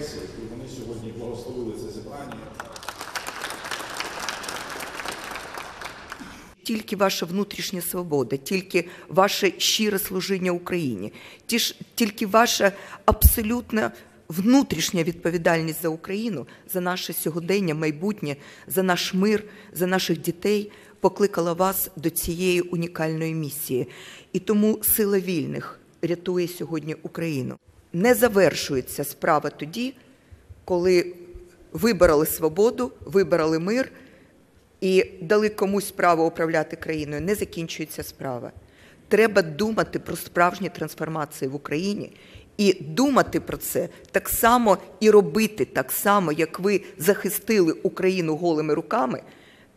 конфесій, і вони сьогодні благословили це зібрання. Тільки ваша внутрішня свобода, тільки ваше щире служіння Україні, тільки ваша абсолютна внутрішня відповідальність за Україну, за наше сьогодення, майбутнє, за наш мир, за наших дітей покликала вас до цієї унікальної місії. І тому сила вільних рятує сьогодні Україну. Не завершується справа тоді, коли вибороли свободу, вибороли мир і дали комусь право управляти країною, не закінчується справа. Треба думати про справжні трансформації в Україні і думати про це так само і робити так само, як ви захистили Україну голими руками,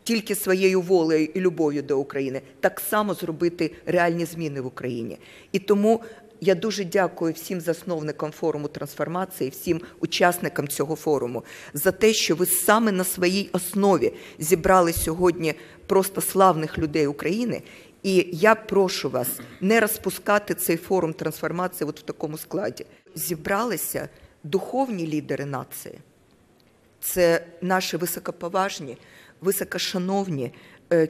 тільки своєю волею і любов'ю до України, так само зробити реальні зміни в Україні. І тому я дуже дякую всім засновникам форуму трансформації, всім учасникам цього форуму за те, що ви саме на своїй основі зібрали сьогодні просто славних людей України. І я прошу вас не розпускати цей форум трансформації от в такому складі. Зібралися духовні лідери нації. Це наші високоповажні, високошановні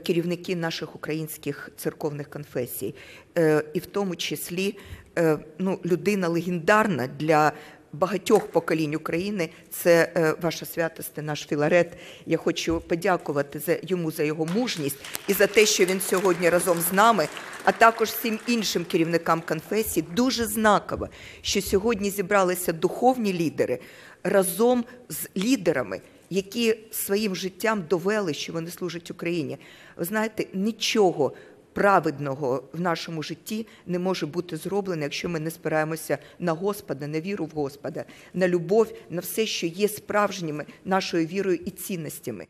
керівники наших українських церковних конфесій, Е, і в тому числі е, ну, людина легендарна для багатьох поколінь України. Це е, ваша святосте, наш Філарет. Я хочу подякувати йому за його мужність і за те, що він сьогодні разом з нами, а також всім іншим керівникам конфесій. Дуже знаково, що сьогодні зібралися духовні лідери разом з лідерами, які своїм життям довели, що вони служать Україні. Ви знаєте, нічого праведного в нашому житті не може бути зроблено, якщо ми не спираємося на Господа, на віру в Господа, на любов, на все, що є справжніми нашою вірою і цінностями.